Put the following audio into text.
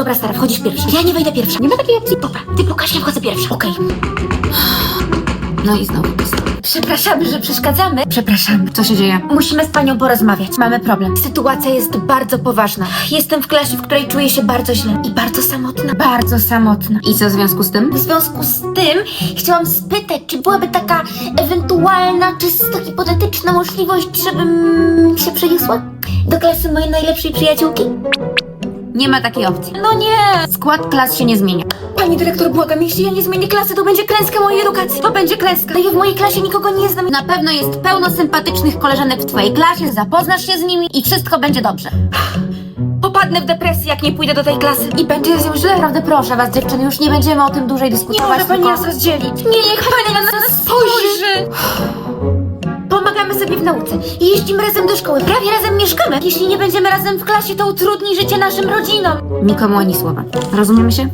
Dobra, stara, wchodzisz pierwsza. Ja nie wejdę pierwsza. Nie ma takiej opcji. Dobra, ty pukasz, ja wchodzę pierwsza. Okej. No i znowu to samo. Przepraszamy, że przeszkadzamy. Przepraszamy. Co się dzieje? Musimy z panią porozmawiać. Mamy problem. Sytuacja jest bardzo poważna. Jestem w klasie, w której czuję się bardzo źle i bardzo samotna. Bardzo samotna. I co w związku z tym? W związku z tym chciałam spytać, czy byłaby taka ewentualna, czysto hipotetyczna możliwość, żebym się przeniosła do klasy mojej najlepszej przyjaciółki? Nie ma takiej opcji. No nie! Skład klas się nie zmienia. Pani dyrektor, błagam, jeśli ja nie zmienię klasy, to będzie klęska mojej edukacji. To będzie klęska. Ja w mojej klasie nikogo nie znam. Na pewno jest pełno sympatycznych koleżanek w twojej klasie, zapoznasz się z nimi i wszystko będzie dobrze. Popadnę w depresję, jak nie pójdę do tej klasy. I będzie z nią źle. Naprawdę proszę was, dziewczyny, już nie będziemy o tym dłużej Nie dyskutować. może pani tylko- nas rozdzielić. Nie, niech pani na nas sobie w nauce i jeździmy razem do szkoły. Prawie razem mieszkamy. Jeśli nie będziemy razem w klasie, to utrudni życie naszym rodzinom. Nikomu ani słowa. Rozumiemy się?